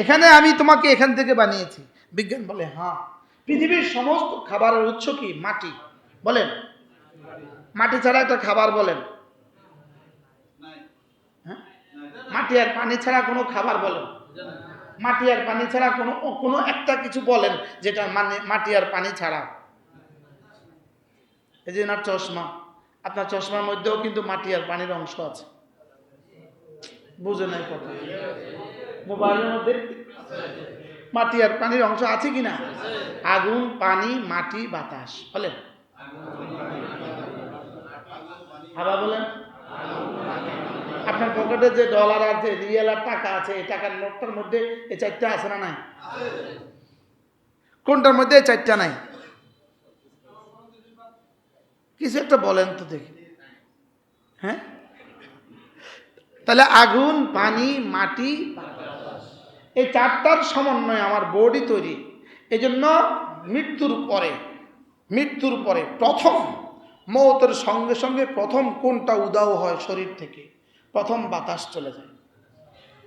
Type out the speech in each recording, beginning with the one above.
এখানে আমি তোমাকে এখান থেকে বানিয়েছি। বিজ্ঞান বলে হ্যাঁ পৃথিবীর সমস্ত খাবারের উৎস কি? মাটি। বলেন। মাটি ছাড়া একটা খাবার বলেন। হ্যাঁ? মাটি আর পানি ছাড়া কোনো খাবার বলেন। মাটি আর পানি ছাড়া কোনো কোনো একটা কিছু বলেন যেটা মানে মাটি আর পানি ছাড়া। এই যে এনার চশমা। আপনার চশমার মধ্যেও কিন্তু মাটি আর পানির অংশ আছে। বুঝে নাই কথা। মোবাইলের মধ্যে মাটি আর পানির অংশ আছে কি না আগুন, পানি, মাটি, বাতাস। বলেন। হাবা বলেন। আপনার পকেটে যে ডলার আছে রিয়েল আর টাকা আছে, এই টাকার নোটটার মধ্যে এই চারটা আছে না নাই? কোনটার মধ্যে এই চারটা নাই? কিছু একটা বলেন তো দেখি। হ্যাঁ? তাহলে আগুন, পানি, মাটি। এই চারটার সমন্বয়ে আমার বডি তৈরি। এই জন্য মৃত্যুর পরে মৃত্যুর পরে প্রথম মৌতের সঙ্গে সঙ্গে প্রথম কোনটা উদাও হয় শরীর থেকে, প্রথম বাতাস চলে যায়।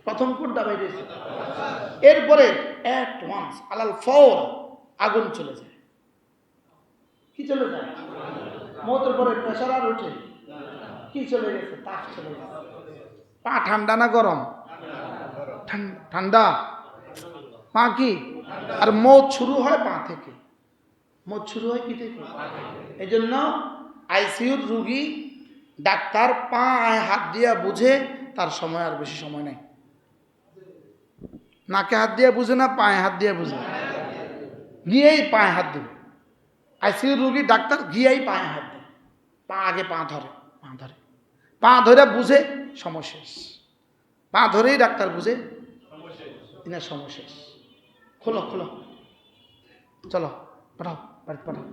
প্রথম কোনটা বেরিয়েছে এরপরে অ্যাট ওয়ান্স আলাল ফর আগুন চলে যায়। কি চলে যায়? মৌতের পরে প্রেশার আর ওঠে। কি চলে গেছে? তাপ চলে গেছে। পা ঠান্ডা না গরম? ঠান্ডা পা কি আর মৌত শুরু হয় পা থেকে মৌত শুরু হয় কি থেকে এই জন্য আইসিইউর রুগী ডাক্তার পা হাত দিয়া বুঝে তার সময় আর বেশি সময় নেই নাকে হাত দিয়ে বুঝে না পায়ে হাত দিয়ে বুঝে গিয়েই পায়ে হাত দেবে আইসিইউর রুগী ডাক্তার গিয়েই পায়ে হাত দেবে পা আগে পা ধরে পা ধরে পা ধরে বুঝে সময় শেষ পা ধরেই ডাক্তার বুঝে ইনার সময় শেষ। খোলো খোলো। চলো, পাঠাও, বাড়িতে পাঠাও।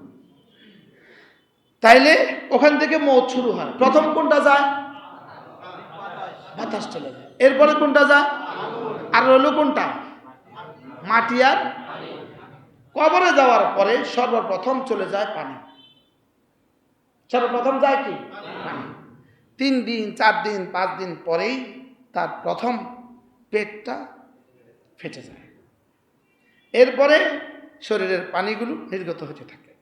তাইলে ওখান থেকে মৌত শুরু হয়। প্রথম কোনটা যায়? বাতাস চলে যায়। এরপরে কোনটা যায়? আর রইল কোনটা? মাটি আর কবরে যাওয়ার পরে সর্বপ্রথম চলে যায় পানি। সর্বপ্রথম যায় কি? পানি। তিন দিন, চার দিন, পাঁচ দিন পরেই তার প্রথম পেটটা ফেটে যায়। এরপরে শরীরের পানিগুলো নির্গত হতে থাকে।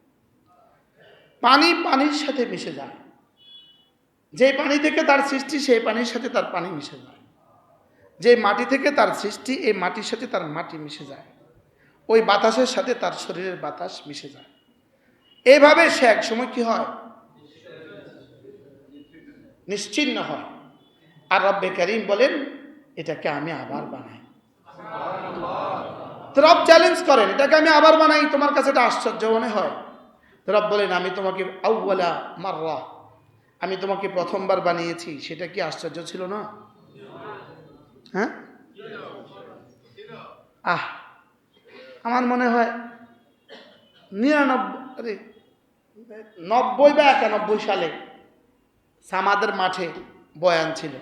পানি পানির সাথে মিশে যায়। যে পানি থেকে তার সৃষ্টি, সেই পানির সাথে তার পানি মিশে যায়। যে মাটি থেকে তার সৃষ্টি, এই মাটির সাথে তার মাটি মিশে যায়। ওই বাতাসের সাথে তার শরীরের বাতাস মিশে যায়। এইভাবে সে এক সময় কি হয়? নিশ্চিন্ন হয়। আর রব্বে করিম বলেন, এটাকে আমি আবার বানাই। তো রব চ্যালেঞ্জ করেন, এটাকে আমি আবার বানাই, তোমার কাছে এটা আশ্চর্য মনে হয়। রব বলেন, আমি তোমাকে আউ্লা মাররা, আমি তোমাকে প্রথমবার বানিয়েছি, সেটা কি আশ্চর্য ছিল না? হ্যাঁ? আহ, আমার মনে হয় নিরানব্বই নব্বই বা একানব্বই সালে সামাদের মাঠে বয়ান ছিল।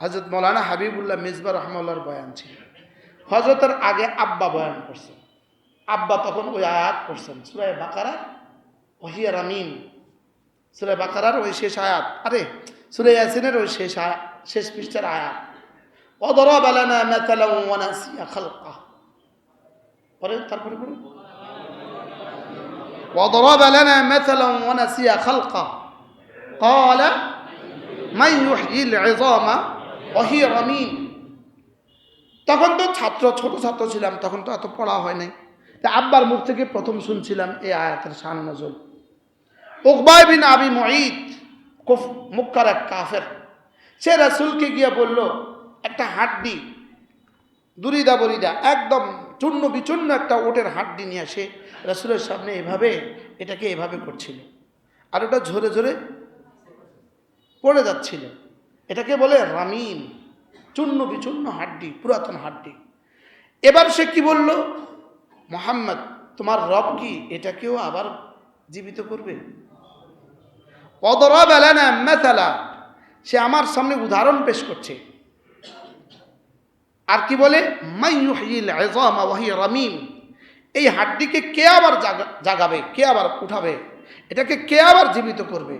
হজরত মৌলানা হাবিবুল্লাহ মিসবা রহমাল্লার বয়ান ছিল। হজরতের আগে আব্বা বয়ান করছেন আব্বা তখন ওই আয়াত করছেন সুরায় বাকারার ওহিয়ার আমিন সুরায় বাকারার ওই শেষ আয়াত আরে সুরে ইয়াসিনের ওই শেষ আয়াত শেষ পৃষ্ঠার আয়াত وضرب لنا مثلا ونسي خلقه পরে তারপরে পরে وضرب لنا مثلا ونسي خلقه قال من يحيي العظام وهي رميم তখন তো ছাত্র, ছোট ছাত্র ছিলাম, তখন তো এত পড়া হয় নাই। তা আব্বার মুখ থেকে প্রথম শুনছিলাম এই আয়াতের শান নজল উকবাই বিন আবি মঈদ, কুফ, মুক্কার এক কাফের, সে রাসুলকে গিয়ে বলল, একটা হাড্ডি, দুরিদা বরিদা, একদম চূর্ণ বিচূর্ণ একটা ওটের হাড্ডি নিয়ে আসে। রাসুলের সামনে এভাবে, এটাকে এভাবে করছিল। আর ওটা ঝরে ঝরে পড়ে যাচ্ছিল। এটাকে বলে রামিম। চূর্ণ বিচূর্ণ হাড্ডি, পুরাতন হাড্ডি। এবার সে কি বলল? মোহাম্মদ, তোমার রব কি? এটাকেও আবার জীবিত করবে? অদরা বেলানা মেথালা সে আমার সামনে উদাহরণ পেশ করছে। আর কি বলে? রামিম এই হাড্ডিকে কে আবার জাগাবে, কে আবার উঠাবে? এটাকে কে আবার জীবিত করবে?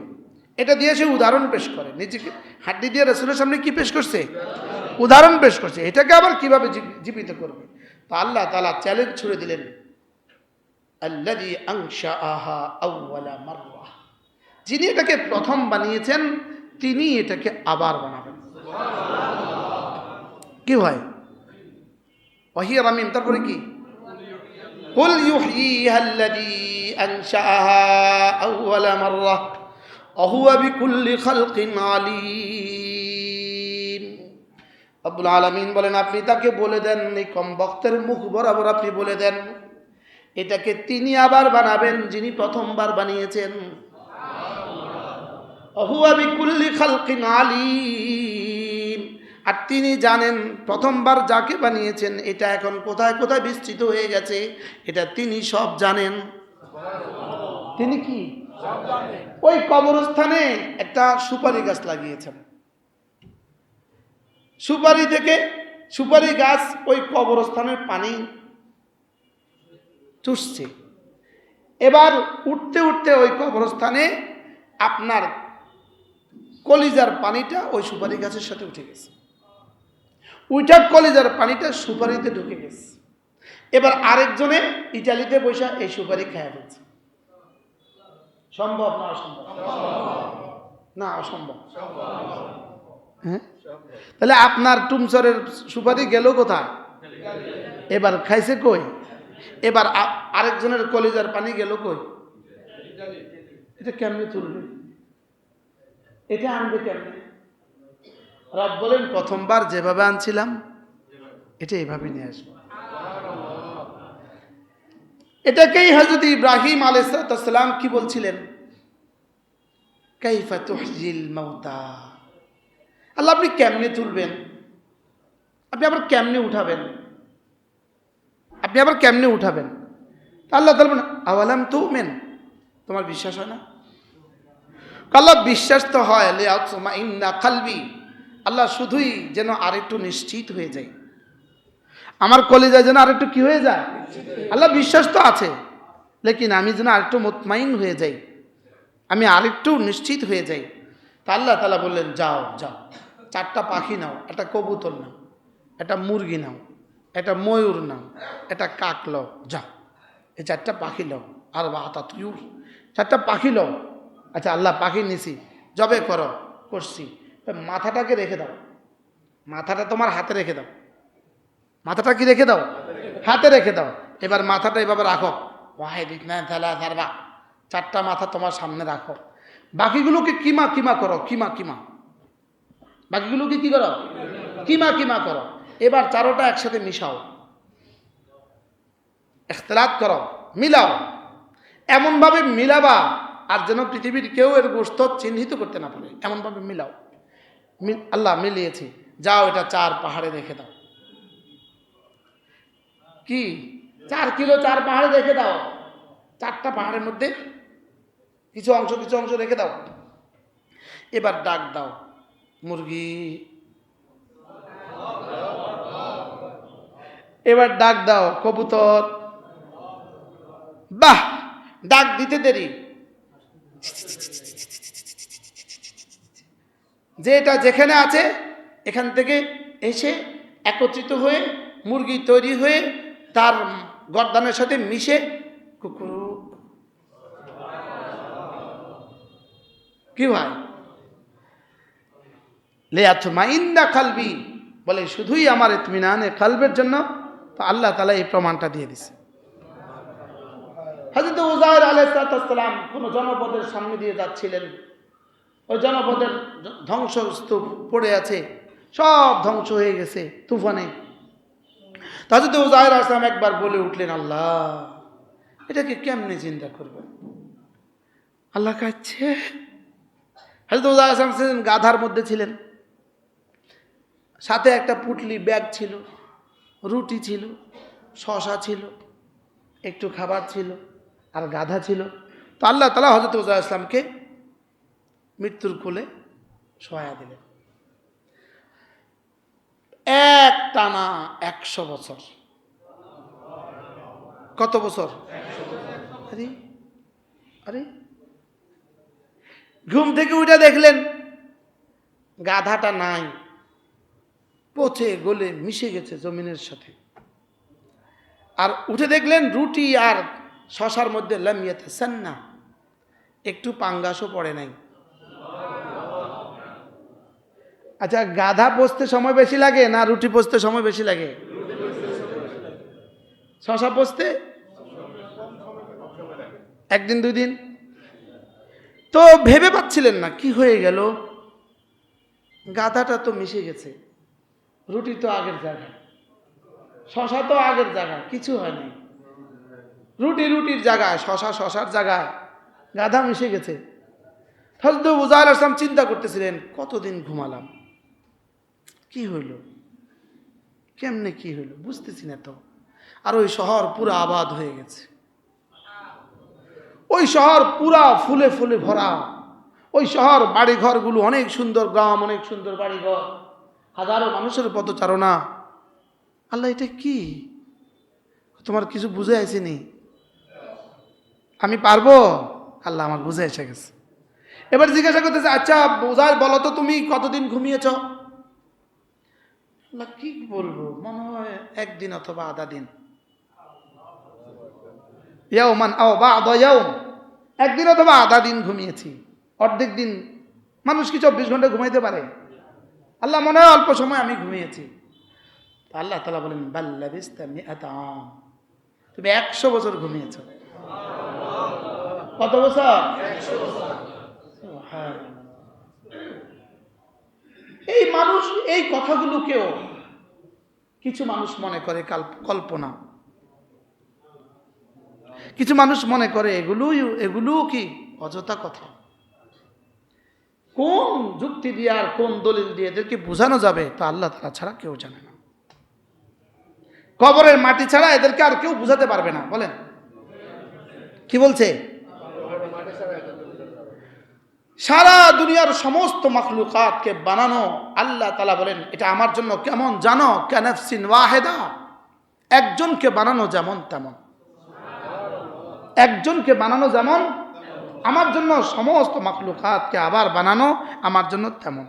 এটা দিয়ে সে উদাহরণ পেশ করে। নিজেকে, হাড্ডি দিয়ে রসুলের সামনে কি পেশ করছে? উদাহরণ পেশ করছে এটাকে আবার কিভাবে জীব- জীবিত করবে তো আল্লাহ তালা চ্যালেঞ্জ ছুড়ে দিলেন আল্লাদি আংশা আহা আউ্লা মাররা যিনি এটাকে প্রথম বানিয়েছেন তিনি এটাকে আবার বানাবেন কি হয় ওয়াহিয়া রামিম তারপরে কি قل يحييها الذي أنشأها أول مرة وهو بكل خلق عليم আব্দুল আলমিন বলেন আপনি তাকে বলে দেন এই কম বক্তের মুখ বরাবর আপনি বলে দেন। এটাকে তিনি আবার বানাবেন যিনি প্রথমবার বানিয়েছেন। খালকিন আলিম। আর তিনি জানেন প্রথমবার যাকে বানিয়েছেন এটা এখন কোথায় কোথায় বিস্তৃত হয়ে গেছে এটা তিনি সব জানেন। তিনি কি? ওই কবরস্থানে একটা সুপারি গাছ লাগিয়েছেন। সুপারি থেকে সুপারি গাছ ওই কবরস্থানের পানি চুষছে। এবার উঠতে উঠতে ওই কবরস্থানে আপনার কলিজার পানিটা ওই সুপারি গাছের সাথে উঠে গেছে। উইটার কলিজার পানিটা সুপারিতে ঢুকে গেছে। এবার আরেকজনে ইটালিতে বসে এই সুপারি খায় ফেলছে। সম্ভব না অসম্ভব? না অসম্ভব। হ্যাঁ? তাহলে আপনার টুমসরের সুপারি গেল কোথায়? এবার খাইছে কই? এবার আরেকজনের কলিজার পানি গেল কই? এটা কেমনে তুলবে? এটা আনবে কেমনে? রব বলেন, প্রথমবার যেভাবে আনছিলাম, এটা এভাবে নিয়ে আসব। এটাকেই হজরত ইব্রাহিম আলাইসালাম কি বলছিলেন? কাইফা তুহজিল মৌতা আল্লাহ, আপনি কেমনে তুলবেন? আপনি আবার কেমনে উঠাবেন? আপনি আবার কেমনে উঠাবেন? আল্লাহ তাহলে আওয়ালাম তো মেন তোমার বিশ্বাস হয় না? আল্লাহ, বিশ্বাস তো হয় ইন্না কালবি। আল্লাহ শুধুই যেন আরেকটু নিশ্চিত হয়ে যায়। আমার কলেজে যেন আরেকটু কি হয়ে যায়? আল্লাহ, বিশ্বাস তো আছে, লেকিন আমি যেন আরেকটু মোতমাইন হয়ে যাই। আমি আরেকটু নিশ্চিত হয়ে যাই। তা আল্লাহ তালা বললেন, যাও যাও। চারটা পাখি নাও, একটা কবুতর নাও, একটা মুরগি নাও, একটা ময়ূর নাও, একটা কাক লও, যা। এই চারটা পাখি লও। আর বাতা তুই চারটা পাখি লও। আচ্ছা আল্লাহ পাখি নিছি, জবে করো, করছি। মাথাটাকে রেখে দাও। মাথাটা তোমার হাতে রেখে দাও। মাথাটা কি রেখে দাও? হাতে রেখে দাও। এবার মাথাটা এভাবে রাখো। চারটা মাথা তোমার সামনে রাখো। বাকিগুলোকে কিমা কিমা করো, কিমা কিমা। বাকিগুলোকে কি করো? কিমা কিমা করো। এবার চারোটা একসাথে মিশাও। এখতলাত করো, মিলাও। এমনভাবে মিলাবা আর যেন পৃথিবীর কেউ এর গোস্ত চিহ্নিত করতে না পারে। এমনভাবে মিলাও। আল্লাহ মিলিয়েছি। যাও এটা চার পাহাড়ে রেখে দাও। কি? চার কিলো চার পাহাড়ে রেখে দাও। চারটা পাহাড়ের মধ্যে কিছু অংশ কিছু অংশ রেখে দাও। এবার ডাক দাও। মুরগি। এবার ডাক দাও, কবুতর। বাহ, ডাক দিতে দেরি। যে এটা যেখানে আছে, এখান থেকে এসে একত্রিত হয়ে মুরগি তৈরি হয়ে তার গরদানের সাথে মিশে কুকুর। কি ভাই? লে আথমা ইন্দা কালবি বলে, শুধুই আমার ইতমিনানে কালবের জন্য? তো আল্লাহ তালা এই প্রমাণটা দিয়ে দিছে। হাজরত উজায়ের আলাইসালাম কোনো জনপদের সামনে দিয়ে যাচ্ছিলেন। ওই জনপদের ধ্বংসস্তূপ পড়ে আছে। সব ধ্বংস হয়ে গেছে তুফানে। তাজুদ উজাহের আসলাম একবার বলে উঠলেন, আল্লাহ, এটাকে কেমনে চিন্তা করবেন? আল্লাহ কাছে হাজরত উজাহ আসলাম গাধার মধ্যে ছিলেন। সাথে একটা পুটলি ব্যাগ ছিল, রুটি ছিল, শশা ছিল, একটু খাবার ছিল আর গাধা ছিল। তো আল্লাহ তালা হজরত উজাহ ইসলামকে মৃত্যুর কোলে সহায়া দিলেন। এক টানা একশো বছর। কত বছর? আরে আরে। ঘুম থেকে উঠে দেখলেন গাধাটা নাই। পচে গলে মিশে গেছে জমিনের সাথে। আর উঠে দেখলেন রুটি আর শশার মধ্যে লামিয়াতে সান্না একটু পাঙ্গাসও পড়ে নাই। আচ্ছা গাধা পোষতে সময় বেশি লাগে না রুটি পোষতে সময় বেশি লাগে? শশা পোষতে একদিন দুই দিন তো ভেবে পাচ্ছিলেন না, কি হয়ে গেল? গাধাটা তো মিশে গেছে। রুটি তো আগের জায়গায় শশা তো আগের জায়গায় কিছু হয়নি। রুটি রুটির জায়গায়, শশা শশার জায়গায় গাধা মিশে গেছে। হজরত উজাল আসলাম চিন্তা করতেছিলেন, কতদিন ঘুমালাম? কি হইল? কেমনে কি হইল? বুঝতেছি না তো। আর ওই শহর পুরো আবাদ হয়ে গেছে। ওই শহর পুরা ফুলে ফুলে ভরা। ওই শহর বাড়িঘরগুলো অনেক সুন্দর, গ্রাম অনেক সুন্দর বাড়িঘর। হাজারো মানুষের পদচারণা। আল্লাহ, এটা কি? তোমার কিছু বুঝে আসেনি। আমি পারব? আল্লাহ আমার বুঝে এসে গেছে। এবার জিজ্ঞাসা করতেছে আচ্ছা বোঝার বলো তো তুমি কতদিন ঘুমিয়েছ? আল্লাহ, কি বলব? মনে হয় একদিন অথবা আধা দিন। ইয়াওমান আও বা আদা ইয়াওম একদিন অথবা আধা দিন ঘুমিয়েছি। অর্ধেক দিন। মানুষ কি চব্বিশ ঘণ্টা ঘুমাইতে পারে? আল্লাহ মনে হয় অল্প সময় আমি ঘুমিয়েছি। আল্লাহ তালা বলেন বাল্লা বিস্তামি আতাম তুমি একশো বছর ঘুমিয়েছ। কত বছর? এই মানুষ, এই কথাগুলোকেও কিছু মানুষ মনে করে কল্পনা। কিছু মানুষ মনে করে, এগুলোই, এগুলোও কি অযথা কথা? কোন যুক্তি দিয়ে আর কোন দলিল দিয়ে এদেরকে বোঝানো যাবে, তা আল্লাহ তারা ছাড়া কেউ জানে না। কবরের মাটি ছাড়া এদেরকে আর কেউ বুঝাতে পারবে না, বলেন। কি বলছে? সারা দুনিয়ার সমস্ত মখলুকাতকে বানানো আল্লাহ তালা বলেন, এটা আমার জন্য কেমন জানো? ক্যানফসিন ওয়াহেদা। একজনকে বানানো যেমন তেমন। একজনকে বানানো যেমন আমার জন্য সমস্ত মাকলুকাতকে আবার বানানো আমার জন্য তেমন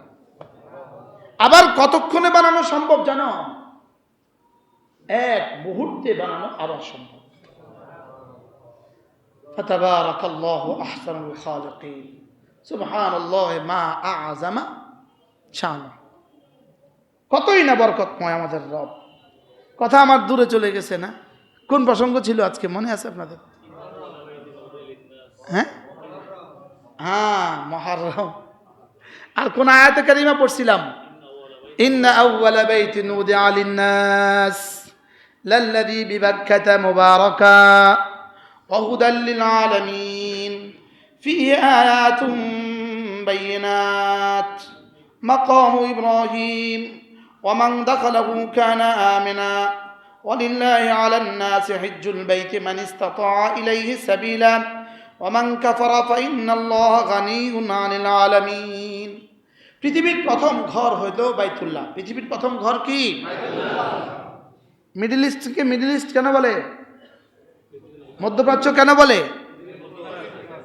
আবার কতক্ষণে বানানো সম্ভব জানো এক মুহূর্তে বানানো আবার সম্ভব فتبارك الله أحسن الخالقين سبحان الله ما أعظم شانه কতই না বরকতময় আমাদের রব কথা আমার দূরে চলে গেছে না কোন প্রসঙ্গ ছিল আজকে মনে আছে আপনাদের হ্যাঁ হ্যাঁ মহারম আর কোন আয়াতে কারিমা পড়ছিলাম إن أول بيت وضع للناس للذي ببكة مباركا وهدى للعالمين فيه آيات بينات مقام إبراهيم ومن دخله كان آمنا ولله على الناس حج البيت من استطاع إليه سبيلا অমাং কাফারা ফাইন্নাল্লাহ গানি উনানিল আলামিন। পৃথিবীর প্রথম ঘর হইল বাইতুল্লাহ। পৃথিবীর প্রথম ঘর কি? মিডিল ইস্টকে মিডিল ইস্ট কেন বলে? মধ্যপ্রাচ্য কেন বলে?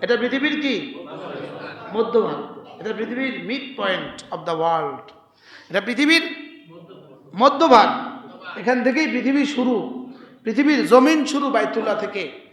এটা পৃথিবীর কি? মধ্য এটা পৃথিবীর mid point of the world এটা পৃথিবীর মধ্যভাগ। এখান থেকেই পৃথিবী শুরু। পৃথিবীর জমিন শুরু বাইতুল্লাহ থেকে।